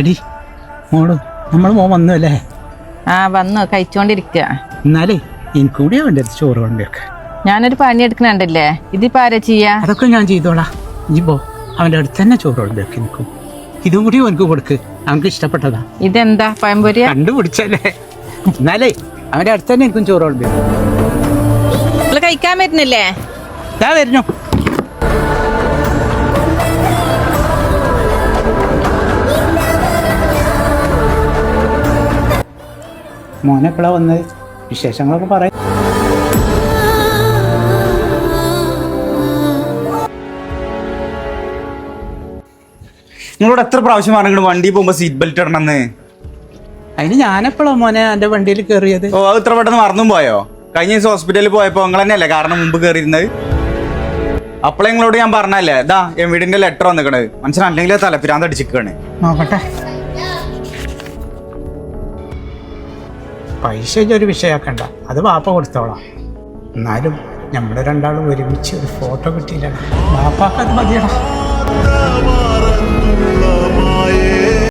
എടി മോൾ നമ്മൾ മോൻ വന്നു അല്ലേ? ആ വന്നു. കഴിച്ചോണ്ടിരിക്കുക എന്നാലേ എനിക്ക് കൂടി അവന്റെ ചോറ് കൊണ്ടുവെക്ക ഞാനൊരു പണി എടുക്കണുണ്ടല്ലേ ഇതിപ്പോ ആരാ ചെയ്യാ? അതൊക്കെ ഞാൻ ചെയ്തോളാം. ഇപ്പോ അവന്റെ അടുത്ത് തന്നെ ചോറ് കൊണ്ടുവെക്ക എനിക്കും. ഇതും കൂടി അവനക്ക് കൊടുക്ക്. അവനക്ക് ഇഷ്ടപ്പെട്ടതാ. ഇതെന്താ പഴംപൊരി? കണ്ടുപിടിച്ചല്ലേ. എന്നാലേ അവന്റെ അടുത്ത് തന്നെ എനിക്കും ചോറ് കൊണ്ടുവെക്കും കഴിക്കാൻ പറ്റുന്നില്ലേ ഇതാ വരുന്നു. മോനെ വന്നത് വിശേഷങ്ങളൊക്കെ പറയാം നിങ്ങളോട് എത്ര പ്രാവശ്യം പറഞ്ഞു വണ്ടി പോകുമ്പോ സീറ്റ് ബെൽറ്റ് ഇടണമെന്ന്? അതിന് ഞാനെപ്പോഴാ മോനെ എന്റെ വണ്ടിയിൽ കയറിയത് ഓ അത് ഇത്ര പെട്ടെന്ന് മറന്നും പോയോ? കഴിഞ്ഞ ദിവസം ഹോസ്പിറ്റലിൽ പോയപ്പോ നിങ്ങൾ തന്നെയല്ലേ കാരണം മുമ്പ് കയറിയിരുന്നത് അപ്പോഴേ നിങ്ങളോട് ഞാൻ പറഞ്ഞല്ലേ ഇതാ എം വീടിന്റെ ലെറ്റർ വന്നിക്കണത് മനുഷ്യൻ അല്ലെങ്കിൽ തലപ്പിരാന്ത് അടിച്ചിക്കാണ്. നോക്കട്ടെ. പൈസ ഒരു വിഷയാക്കണ്ട. അത് വാപ്പ കൊടുത്തോളാം. എന്നാലും നമ്മൾ രണ്ടാളും ഒരുമിച്ച് ഒരു ഫോട്ടോ കിട്ടിയില്ല വാപ്പാക്ക് അത് മതിയടാ.